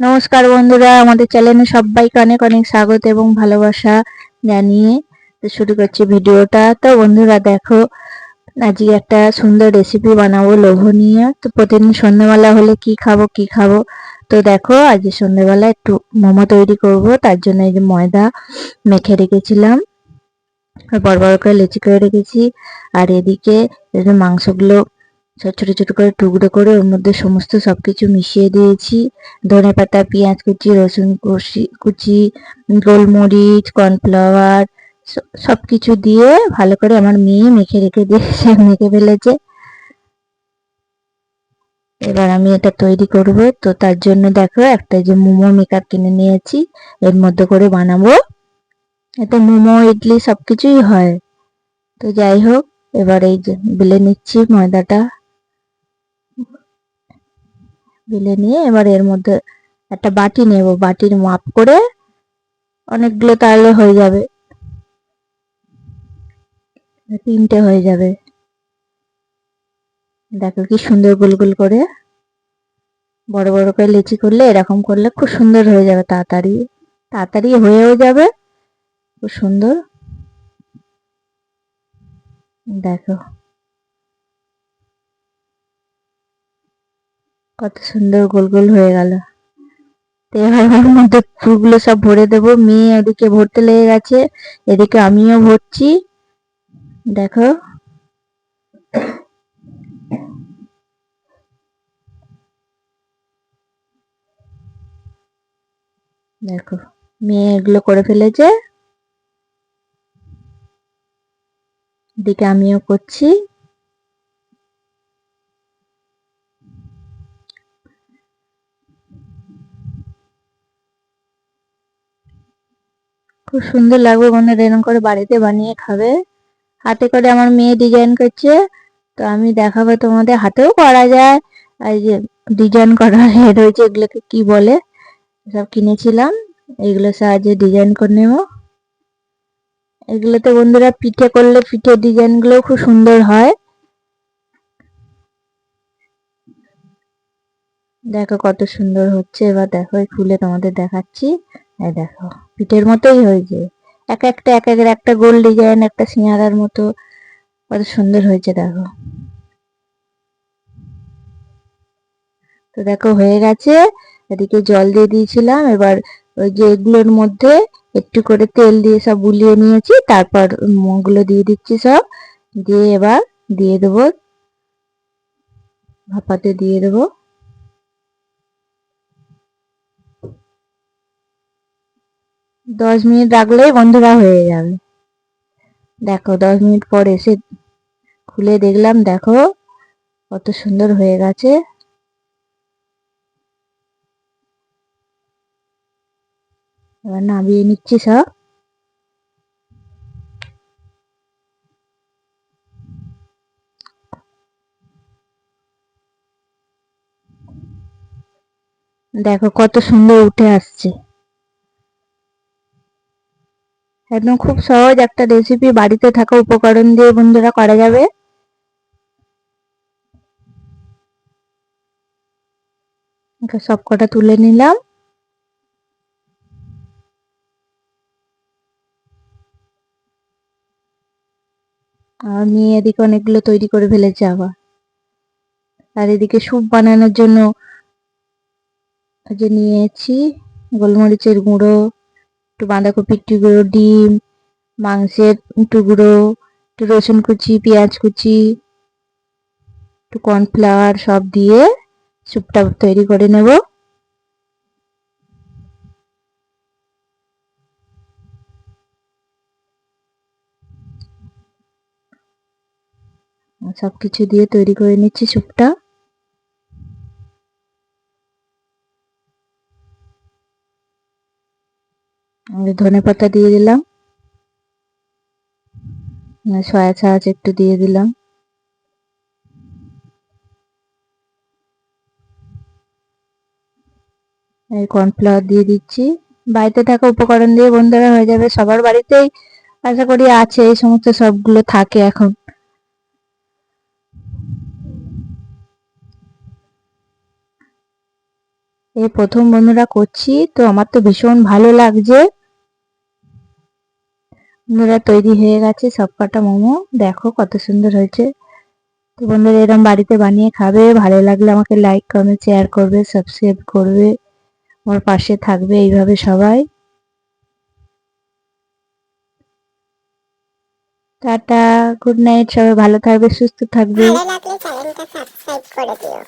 নমস্কার বন্ধুরা, আমাদের চ্যানেলে সবাইকে অনেক অনেক স্বাগত এবং ভালোবাসা জানিয়ে তো শুরু করছি ভিডিওটা। তো বন্ধুরা, দেখো, আজকে একটা সুন্দর রেসিপি বানাবো লোভনীয় তো প্রতিদিন সন্ধ্যেবেলা হলে কি খাব কি খাব? তো দেখো, আজকে সন্ধ্যেবেলা একটু মোমো তৈরি করব। তার জন্য এই যে ময়দা মেখে রেখেছিলাম। বড় বড় করে লেচি করে রেখেছি। আর এদিকে মাংসগুলো ছোট ছোট করে টুকরো করে ওর মধ্যে সমস্ত সবকিছু মিশিয়ে দিয়েছি। ধনে পাতা, পেঁয়াজ কুচি, রসুন কুচি কুচি, গোলমরিচ, কর্নফ্লাওয়ার সব কিছু দিয়ে ভালো করে আমার মেয়ে মেখে রেখে দিয়েছে, মেখে ফেলেছে। এবার আমি এটা তৈরি করব। তো তার জন্য দেখো একটা যে মোমো মেকার কিনে নিয়েছি। এর মধ্যে করে বানাবো। এতে মোমো, ইডলি সব কিছুই হয়। তো যাই হোক, এবার এই যে বেলে নিচ্ছি ময়দাটা। বেলে নিয়ে এবার এর মধ্যে একটা বাটি নেব। বাটির মাপ করে অনেকগুলো তাহলে হয়ে যাবে। তিনটে হয়ে যাবে। দেখো কি সুন্দর গোল গোল করে বড় বড় করে লেচি করলে এরকম করলে খুব সুন্দর হয়ে যাবে তাড়াতাড়ি। তাড়াতাড়ি হয়েও যাবে, খুব সুন্দর। দেখো। কত সুন্দর গোল গোল হয়ে গেল। এবার মধ্যে ফুলগুলো সব ভরে দেবো। মেয়ে এদিকে ভরতে লেগে গেছে। এদিকে আমিও ভরছি। দেখো। দেখো, মেয়ে এগুলো করে ফেলেছে। এদিকে আমিও করছি। খুব সুন্দর লাগবে বন্ধুরা, এরকম করে বাড়িতে বানিয়ে খাবে। হাতে করে আমার মেয়ে ডিজাইন করছে, তো আমি দেখাবো তোমাদের, হাতেও করা যায়। আর যে ডিজাইন করা হেড হয়েছে এগুলোকে কি বলে? সব কিনেছিলাম, এগুলো সাহায্যে ডিজাইন করে নেব। এগুলোতে বন্ধুরা পিঠে করলে পিঠে ডিজাইনগুলো খুব সুন্দর হয়। দেখো কত সুন্দর হচ্ছে, এবার দেখো খুলে তোমাদের দেখাচ্ছি। এই দেখো, পিঠের মতোই হয়েছে। এক একটা, এক একের একটা গোল ডিজাইন একটা সিঙ্গারার মতো। কত সুন্দর হয়েছে দেখো। তো দেখো, হয়ে গেছে। এদিকে জল দিয়ে দিয়েছিলাম। এবার ওই যে এগুলোর মধ্যে একটু করে তেল দিয়ে সব বুলিয়ে নিয়েছি। তারপর মোগুলো দিয়ে দিচ্ছি সব। দিয়ে এবার দিয়ে দেবো, ভাপাতে দিয়ে দেবো। দশ মিনিট রাখলেই বন্ধুরা হয়ে যাবে। দেখো, দশ মিনিট পর এসে খুলে দেখলাম, দেখো, কত সুন্দর হয়ে গেছে। এবার নামিয়ে নিচ্ছি সব। দেখো, কত সুন্দর উঠে আসছে। একদম খুব সহজ একটা রেসিপি বাড়িতে থাকা উপকরণ দিয়ে বন্ধুরা করা যাবে। সব কটা তুলে নিলাম। আর এদিকে অনেকগুলো তৈরি করে ফেলেছে আবার। আর এদিকে স্যুপ বানানোর জন্য যে নিয়েছি গোলমরিচের গুঁড়ো একটু বাঁধাকপির টুকরো ডিম, মাংসের টুকরো একটু রসুন কুচি, পেঁয়াজ কুচি, একটু কর্নফ্লাওয়ার সব দিয়ে স্যুপটা তৈরি করে নেব। সব কিছু দিয়ে তৈরি করে নিচ্ছি স্যুপটা ধনে পাতা দিয়ে দিলাম। সয়া সাজ একটু দিয়ে দিলাম। এই কর্নফ্লাওয়ার দিয়ে দিচ্ছি। বাড়িতে থাকা উপকরণ দিয়ে বন্ধুরা হয়ে যাবে। সবার বাড়িতেই আশা করি আছে। এই সমস্ত সবগুলো থাকে এখন। এই প্রথম বন্ধুরা করছি। তো আমার তো ভীষণ ভালো লাগছে। বন্ধুরা, তৈরি হয়ে গেছে সব কটা মোমো। দেখো কত সুন্দর হয়েছে। তো বন্ধুরা এরকম বাড়িতে বানিয়ে খাবে। ভালো লাগলে আমাকে লাইক কমেন্ট শেয়ার করবে সাবস্ক্রাইব করবে। আমার পাশে থাকবে এইভাবে সবাই। টাটা গুড নাইট সবাই ভালো থাকবে, সুস্থ থাকবে। ভালো লাগলে চ্যানেলটা সাবস্ক্রাইব করে দিও।